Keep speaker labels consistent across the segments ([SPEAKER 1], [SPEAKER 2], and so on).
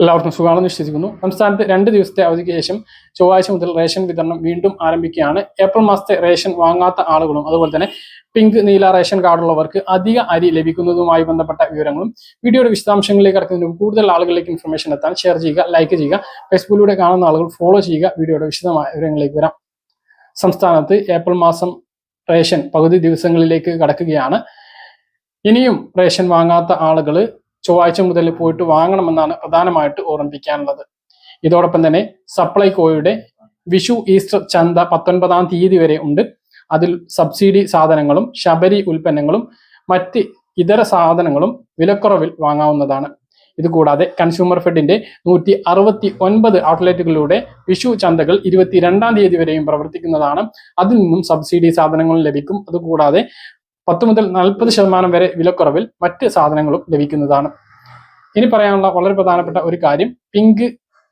[SPEAKER 1] എല്ലാവർക്കും സുഖമാണെന്ന് വിശ്വസിക്കുന്നു. സംസ്ഥാനത്ത് രണ്ട് ദിവസത്തെ അവധിക്ക് ശേഷം ചൊവ്വാഴ്ച മുതൽ റേഷൻ വിതരണം വീണ്ടും ആരംഭിക്കുകയാണ്. ഏപ്രിൽ മാസത്തെ റേഷൻ വാങ്ങാത്ത ആളുകളും അതുപോലെ തന്നെ പിങ്ക് നീല റേഷൻ കാർഡുള്ളവർക്ക് അധിക അരി ലഭിക്കുന്നതുമായി ബന്ധപ്പെട്ട വിവരങ്ങളും വീഡിയോയുടെ വിശദാംശങ്ങളിലേക്ക് കടക്കുന്നതിനും കൂടുതൽ ആളുകളിലേക്ക് ഇൻഫർമേഷൻ എത്താൻ ഷെയർ ചെയ്യുക ലൈക്ക് ചെയ്യുക ഫേസ്ബുക്കിലൂടെ കാണുന്ന ആളുകൾ ഫോളോ ചെയ്യുക വീഡിയോയുടെ വിശദമായ വിവരങ്ങളിലേക്ക് വരാം. സംസ്ഥാനത്ത് ഏപ്രിൽ മാസം റേഷൻ പകുതി ദിവസങ്ങളിലേക്ക് കടക്കുകയാണ്. ഇനിയും റേഷൻ വാങ്ങാത്ത ആളുകൾ ചൊവ്വാഴ്ച മുതൽ പോയിട്ട് വാങ്ങണമെന്നാണ് പ്രധാനമായിട്ട് ഓർമ്മിപ്പിക്കാനുള്ളത്. ഇതോടൊപ്പം തന്നെ സപ്ലൈകോയുടെ വിഷു ഈസ്റ്റർ ചന്ത പത്തൊൻപതാം തീയതി വരെ ഉണ്ട്. അതിൽ സബ്സിഡി സാധനങ്ങളും ശബരി ഉൽപ്പന്നങ്ങളും മറ്റ് ഇതര സാധനങ്ങളും വിലക്കുറവിൽ വാങ്ങാവുന്നതാണ്. ഇതുകൂടാതെ കൺസ്യൂമർ ഫെഡിന്റെ നൂറ്റി അറുപത്തി ഒൻപത് ഔട്ട്ലെറ്റുകളിലൂടെ വിഷു ചന്തകൾ ഇരുപത്തിരണ്ടാം തീയതി വരെയും പ്രവർത്തിക്കുന്നതാണ്. അതിൽ നിന്നും സബ്സിഡി സാധനങ്ങളും ലഭിക്കും. അതുകൂടാതെ പത്ത് മുതൽ നാൽപ്പത് ശതമാനം വരെ വിലക്കുറവിൽ മറ്റ് സാധനങ്ങളും ലഭിക്കുന്നതാണ്. ഇനി പറയാനുള്ള വളരെ പ്രധാനപ്പെട്ട ഒരു കാര്യം പിങ്ക്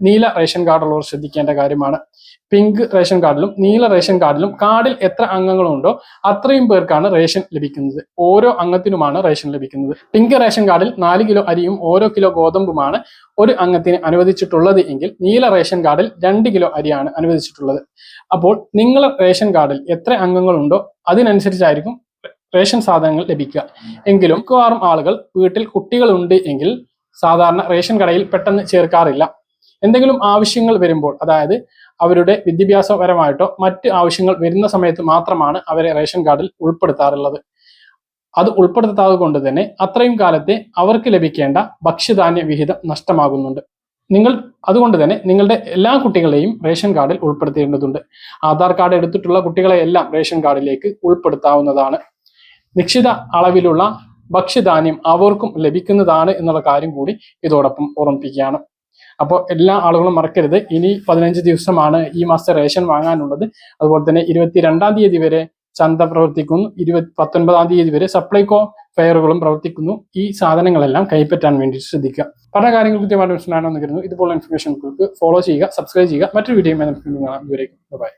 [SPEAKER 1] നീല റേഷൻ കാർഡുള്ളവർ ശ്രദ്ധിക്കേണ്ട കാര്യമാണ്. പിങ്ക് റേഷൻ കാർഡിലും നീല റേഷൻ കാർഡിലും കാർഡിൽ എത്ര അംഗങ്ങളുണ്ടോ അത്രയും പേർക്കാണ് റേഷൻ ലഭിക്കുന്നത്. ഓരോ അംഗത്തിനുമാണ് റേഷൻ ലഭിക്കുന്നത്. പിങ്ക് റേഷൻ കാർഡിൽ നാല് കിലോ അരിയും ഓരോ കിലോ ഗോതമ്പുമാണ് ഒരു അംഗത്തിന് അനുവദിച്ചിട്ടുള്ളത് എങ്കിൽ നീല റേഷൻ കാർഡിൽ രണ്ട് കിലോ അരിയാണ് അനുവദിച്ചിട്ടുള്ളത്. അപ്പോൾ നിങ്ങളെ റേഷൻ കാർഡിൽ എത്ര അംഗങ്ങളുണ്ടോ അതിനനുസരിച്ചായിരിക്കും റേഷൻ സാധനങ്ങൾ ലഭിക്കുക. എങ്കിലും മിക്കവാറും ആളുകൾ വീട്ടിൽ കുട്ടികളുണ്ട് എങ്കിൽ സാധാരണ റേഷൻ കടയിൽ പെട്ടെന്ന് ചേർക്കാറില്ല. എന്തെങ്കിലും ആവശ്യങ്ങൾ വരുമ്പോൾ അതായത് അവരുടെ വിദ്യാഭ്യാസപരമായിട്ടോ മറ്റ് ആവശ്യങ്ങൾ വരുന്ന സമയത്ത് മാത്രമാണ് അവരെ റേഷൻ കാർഡിൽ ഉൾപ്പെടുത്താറുള്ളത്. അത് ഉൾപ്പെടുത്താതെ കൊണ്ട് തന്നെ അത്രയും കാലത്തെ അവർക്ക് ലഭിക്കേണ്ട ഭക്ഷ്യധാന്യ വിഹിതം നഷ്ടമാകുന്നുണ്ട്. നിങ്ങൾ അതുകൊണ്ട് തന്നെ നിങ്ങളുടെ എല്ലാ കുട്ടികളെയും റേഷൻ കാർഡിൽ ഉൾപ്പെടുത്തേണ്ടതുണ്ട്. ആധാർ കാർഡ് എടുത്തിട്ടുള്ള കുട്ടികളെയെല്ലാം റേഷൻ കാർഡിലേക്ക് ഉൾപ്പെടുത്താവുന്നതാണ്. നിശ്ചിത അളവിലുള്ള ഭക്ഷ്യധാന്യം അവർക്കും ലഭിക്കുന്നതാണ് എന്നുള്ള കാര്യം കൂടി ഇതോടൊപ്പം ഓർമ്മിപ്പിക്കുകയാണ്. അപ്പോൾ എല്ലാ ആളുകളും മറക്കരുത്. ഇനി പതിനഞ്ച് ദിവസമാണ് ഈ മാസത്തെ റേഷൻ വാങ്ങാനുള്ളത്. അതുപോലെ തന്നെ ഇരുപത്തിരണ്ടാം തീയതി വരെ ചന്ത പ്രവർത്തിക്കുന്നു. ഇരുപത്തി പത്തൊൻപതാം തീയതി വരെ സപ്ലൈകോ ഫെയറുകളും പ്രവർത്തിക്കുന്നു. ഈ സാധനങ്ങളെല്ലാം കൈപ്പറ്റാൻ വേണ്ടി ശ്രദ്ധിക്കുക. പല കാര്യങ്ങൾ കൃത്യമായിട്ട് മനസ്സിലാണെന്ന് കരുതുന്നു ഇതുപോലുള്ള ഇൻഫർമേഷൻ ഫോളോ ചെയ്യുക സബ്സ്ക്രൈബ് ചെയ്യുക. മറ്റൊരു വീഡിയോ ബൈ